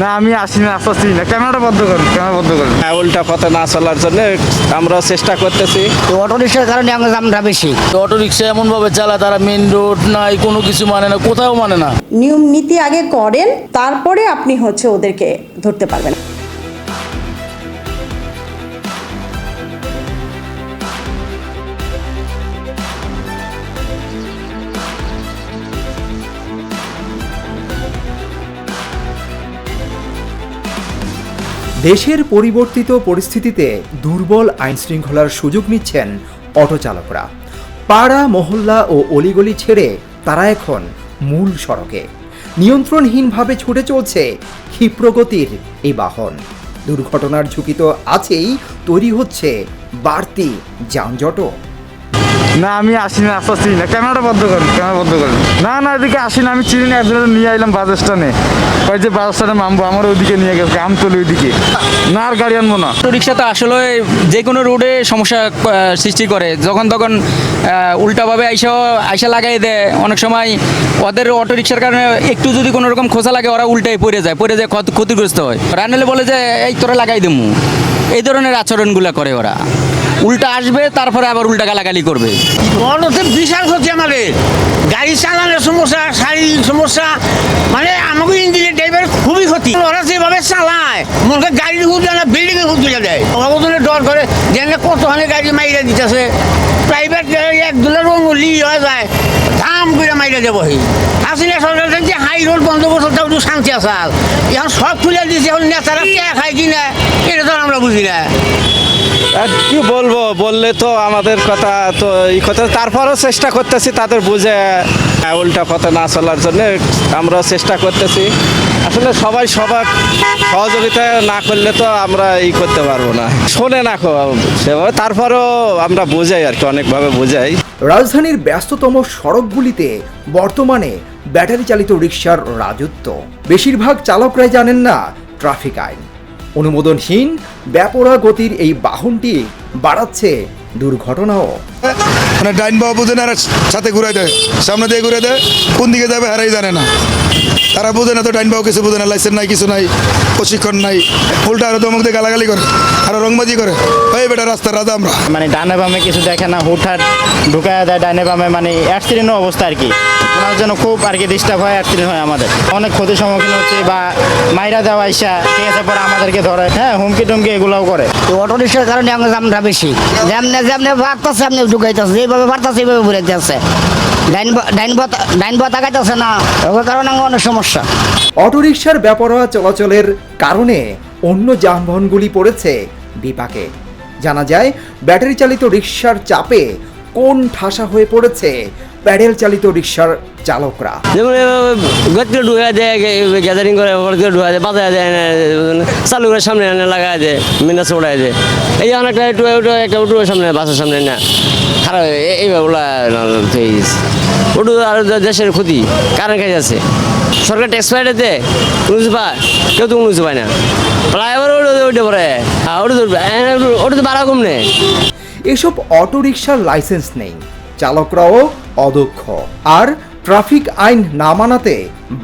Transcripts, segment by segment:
না আমি আসি না আসতেছি না। ক্যামেরাটা বন্ধ করুন ক্যামেরা বন্ধ করুন। হ্যাঁ, উল্টা পথে না চলার জন্য আমরা চেষ্টা করতেছি। তো অটো রিক্সার কারণে আমরা দামটা বেশি। তো অটো রিক্সা এমনভাবে চালায় তারা মেন রোড নাই কোনো কিছু মানে না কোথাও মানে না। নিয়ম নীতি আগে করেন তারপরে আপনি হচ্ছে ওদেরকে ধরতে পারবেন। দেশের পরিবর্তিত পরিস্থিতিতে দুর্বল আইন শৃঙ্খলার সুযোগ নিচ্ছেন অটো চালকরা। পাড়া, মহল্লা ও অলিগলি ছেড়ে তারা এখন মূল সড়কে। নিয়ন্ত্রণহীনভাবে ছুটে চলছে ক্ষিপ্রগতির এই বাহন। দুর্ঘটনার ঝুঁকি তো আছেই, তৈরি হচ্ছে বাড়তি যানজটও। না, আমি আসি না আসতেছি না ক্যামেরাটা বন্ধ করেন, ক্যামেরা বন্ধ করেন। না না, এদিকে আসি না আমি চিনি না, একজনের নিয়ে আইলাম বাস স্ট্যান্ডে। কয় যে বাস স্ট্যান্ডে নামবো আমার ওইদিকে নিয়ে গেছে আমতলি ওইদিকে। না, আর গাড়ি আনব না। অটো রিক্সা তো আসলে যে কোনো রোডে সমস্যা সৃষ্টি করে। যখন তখন উল্টাভাবে আইসা আইসা লাগাই দেয়। অনেক সময় ওদের অটো রিক্সার কারণে একটু যদি কোনো রকম খোঁচা লাগে, ওরা উল্টায় পড়ে যায় পড়ে যায় ক্ষত- ক্ষতিগ্রস্ত হয়। রান্নালে বলে যে, এই, তোরা লাগাই দেবো এই ধরনের আচরণগুলো করে ওরা। উল্টা আসবে, তারপরে আবার উল্টা গালাগালি করবে। অটোতে বিশাল ক্ষতি আমাদের। গাড়ি চালানোর সমস্যা শারীরিক সমস্যা মানে আমাকে ইঞ্জিনের ড্রাইভার খুবই ক্ষতি। ওরা যেভাবে চালায়, মনে গাড়ি হুদে না বিল্ডিং এ হুদে দেয়। অবদনে ডর করে যেন কতখানি গাড়ি মাইরা দিতেছে। প্রাইভেট এক দুলা রঙলি হয়ে যায়, ধাম করে মাইরা দেবো হাসিনা সরকার যে হাই রোড বন্ধ করছে তাও একটু শান্তি আসাল এখন সব খুলে দিয়েছে, এখন নেতারা খায় কিনা এটা তো আমরা বুঝি না। কি বলব বললে তো আমাদের কথা তো এই কথা। তারপরও চেষ্টা করতেছি তাদের বুঝে হ্যাঁ, উল্টা পথে না চলার জন্য আমরা চেষ্টা করতেছি। আসলে সবাই সবার সহযোগিতা না করলে তো আমরা ই করতে পারব না। শোনে না সেভাবে। তারপরেও আমরা বুঝাই আর কি অনেকভাবে বুঝাই। রাজধানীর ব্যস্ততম সড়কগুলিতে বর্তমানে ব্যাটারি চালিত রিক্সার রাজত্ব। বেশিরভাগ চালকরাই জানেন না ট্রাফিক আইন। অনুমোদনহীন ব্যাপরা গতির এই বাহনটি বাড়াচ্ছে দুর্ঘটনাও। মানে ডাইন বাবা বুঝে না আর সাথে ঘুরাই দেয় সামনে দিয়ে ঘুরে দেয় কোন দিকে যাবে হারাই জানে না। তারা বোঝে না তো ডাইন বাবু কিছু বোঝে না লাইসেন্স নাই কিছু নাই প্রশিক্ষণ নাই উল্টা আরও দমক দিয়ে গালাগালি করে আরও রংবাজি করে। ওই বেটা রাস্তার রাজা আমরা। মানে ডানে বামে কিছু দেখে না হুটহাট ঢুকায় দেয় ডানে বামে মানে অ্যাক্সিডেন্টের অবস্থা আর কি। ওনার জন্য খুব আর কি ডিস্টার্ব হয় অ্যাক্সিডেন্ট হয় আমাদের। অনেক ক্ষতির সম্মুখীন হচ্ছে বা মাইরা দেওয়া ইসা ঠিক আছে পরে আমাদেরকে ধরে হ্যাঁ হুমকি টুমকি এগুলোও করে। তো অটো রিক্সার কারণে আমার দামটা বেশি। যেমনে যেমনে বাড়তেছে এমনি ঢুকাইতেছে যেভাবে বাড়তেছে এইভাবে ঘুরে সমস্যা। অটোরিকশার ব্যাপারোয়া চলাচলের কারণে অন্য যানবাহনগুলি পড়েছে বিপাকে। জানা যায় ব্যাটারি চালিত রিক্সার চাপে কোন ঠাসা হয়ে পড়েছে প্যাডেল চালিত রিক্সার চালকরা যেমন গতিকে ঢুকা দেয় গ্যাদারিং করে গতিকে ঢুকা দেয় বাজায় দেয় চালু করে সামনে এনে লাগায় দেয় মিনাস উড়ায় দেয়। এই অনেকটা একটু একটু একটা উঠু সামনে বাসের সামনে না। খারাপ এইভাবে ওলা উঠু আর দেশের ক্ষতি কারেন্ট খাই যাচ্ছে সরকার ট্যাক্স পাইতে দেয় উনিশ পায় কেউ তো উনিশ পায় না। ফ্লাইওভার ওটা উঠে পড়ে। ওটা ওটা তো বাড়া কম নেই এসব অটোরিকশার লাইসেন্স নেই। চালকরাও অদক্ষ। আর ট্রাফিক আইন না মানাতে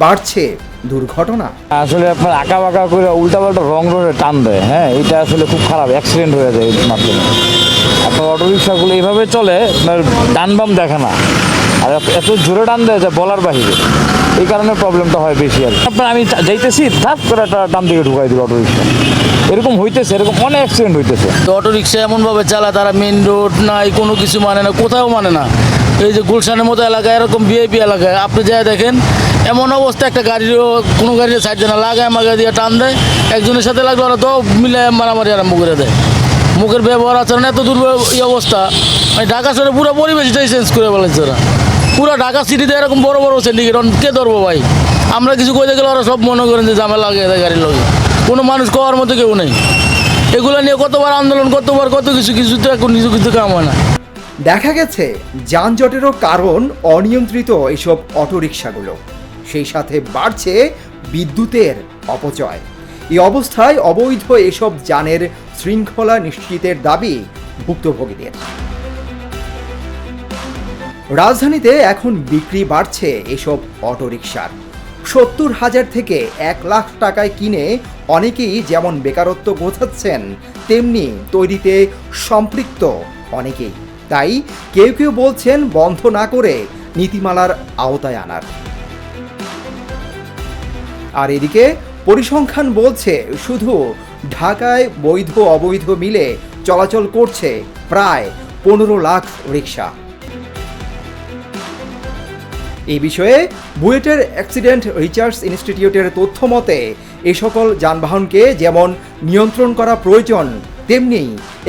বাড়ছে দুর্ঘটনা। আসলে আপনার আঁকা বাঁকা করে উল্টা পাল্টা রং রোডে টান দেয় হ্যাঁ? এটা আসলে খুব খারাপ অ্যাক্সিডেন্ট হয়ে যায় এর মাধ্যমে। আপনার অটো রিক্সাগুলো এইভাবে চলে আপনার ডান বাম দেখে না। আর এত জোরে টান দেয় যে বলার বাহিরে। এই কারণে প্রবলেমটা হয় বেশি আর। আপনার আমি যাইতেছি ধাপ করে একটা ডান দিকে ঢুকাই দিল অটো রিক্সা এরকম হইতেছে এরকম অনেক অ্যাক্সিডেন্ট হইতেছে। অটো রিক্সা এমনভাবে চালায় তারা মেন রোড নাই কোনো কিছু মানে না কোথাও মানে না। এই যে গুলশানের মতো এলাকায়, এরকম ভিআইপি এলাকায়, আপনি যাই দেখেন, এমন অবস্থা, একটা গাড়িরও কোনো গাড়ির সাইড না, লাগায় মাগায় দিয়ে টান দেয়, একজনের সাথে লাগল ওরা তো মিলে মারামারি আরম্ভ করে দেয়। মুখের ব্যবহার আচরণ এত দুর্ব এই অবস্থা। মানে ঢাকা শহরে পুরো পরিবেশটাই চেঞ্জ করে বলেছে ওরা। পুরো ঢাকা সিটিতে এরকম বড় বড় সিন্ডিকেট কে ধরবো ভাই? আমরা কিছু কইতে গেলে ওরা সব মনে করেন যে ঝামেলা লাগিয়ে দেয় গাড়ির লগে। কোনো মানুষ কওয়ার মতো কেউ নেই। এগুলো নিয়ে কতবার আন্দোলন, কতবার কত কিছু কিছু তো এখন কিছু কিছু কাম হয় না। দেখা গেছে, যানজটেরও কারণ অনিয়ন্ত্রিত এইসব অটোরিকশাগুলো। সেই সাথে বাড়ছে বিদ্যুতের অপচয়। এই অবস্থায় অবৈধ এসব যানের শৃঙ্খলা নিশ্চিতের দাবি ভুক্তভোগীদের। রাজধানীতে এখন বিক্রি বাড়ছে এসব অটোরিকশার। সত্তর হাজার থেকে এক লাখ টাকায় কিনে অনেকেই যেমন বেকারত্ব গোছাচ্ছেন, তেমনি তৈরিতে সম্পৃক্ত অনেকেই। তাই কেউ কেউ বলছেন বন্ধ না করে নীতিমালার আওতায় আনার। আর এদিকে পরিসংখ্যান বলছে শুধু ঢাকায় বৈধ অবৈধ মিলে চলাচল করছে প্রায় পনেরো লাখ রিক্সা এই বিষয়ে বুয়েটের অ্যাক্সিডেন্ট রিসার্চ ইনস্টিটিউটের তথ্য মতে এই সকল যানবাহনকে যেমন নিয়ন্ত্রণ করা প্রয়োজন তেমনি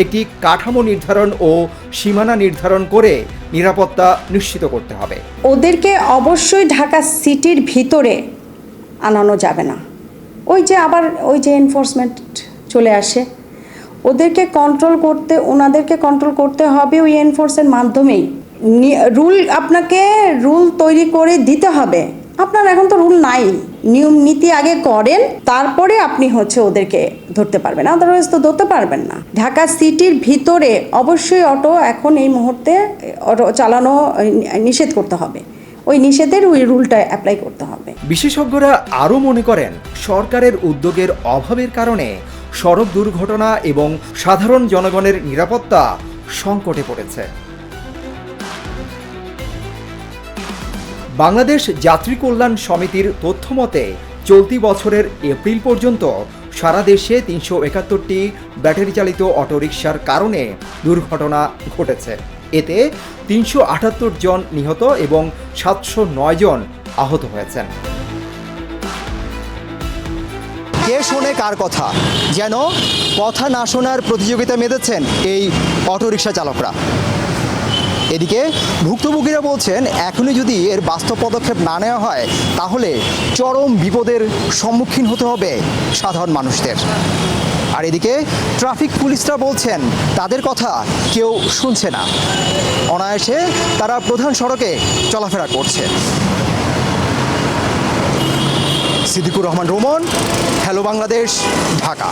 একটি কাঠামো নির্ধারণ ও সীমানা নির্ধারণ করে নিরাপত্তা নিশ্চিত করতে হবে। ওদেরকে অবশ্যই ঢাকা সিটির ভিতরে আনানো যাবে না। ওই যে আবার ওই যে এনফোর্সমেন্ট চলে আসে। ওদেরকে কন্ট্রোল করতে, ওনাদেরকে কন্ট্রোল করতে হবে ওই এনফোর্সের মাধ্যমেই। রুল আপনাকে রুল তৈরি করে দিতে হবে। আপনার এখন তো রুল নাই। নিয়ম নীতি আগে করেন, তারপরে আপনি হচ্ছে ওদেরকে ধরতে পারবেন। আদারওয়াইজ তো ধরতে পারবেন না। ঢাকা সিটির ভিতরে অবশ্যই অটো এখন এই মুহূর্তে, অটো চালানো নিষেধ করতে হবে। ওই নিষেধের ওই রুলটা অ্যাপ্লাই করতে হবে। বিশেষজ্ঞরা আরও মনে করেন, সরকারের উদ্যোগের অভাবের কারণে সড়ক দুর্ঘটনা এবং সাধারণ জনগণের নিরাপত্তা সংকটে পড়েছে। বাংলাদেশ যাত্রী কল্যাণ সমিতির তথ্য মতে, চলতি বছরের এপ্রিল পর্যন্ত সারা দেশে তিনশো একাত্তরটি ব্যাটারি চালিত অটোরিকশার কারণে দুর্ঘটনা ঘটেছে। এতে তিনশো আটাত্তর জন নিহত এবং সাতশো নয় জন আহত হয়েছেন। কে শোনে কার কথা? যেন কথা না শোনার প্রতিযোগিতা মেতেছেন এই অটোরিকশা চালকরা। এদিকে ভুক্তভোগীরা বলছেন, এখনই যদি এর বাস্তব পদক্ষেপ না নেওয়া হয়, তাহলে চরম বিপদের সম্মুখীন হতে হবে সাধারণ মানুষদের। আর এদিকে ট্রাফিক পুলিশরা বলছেন, তাদের কথা কেউ শুনছে না। অনায়াসে তারা প্রধান সড়কে চলাফেরা করছে। Siddiqur Rahman, Roman, hello Bangladesh, Dhaka.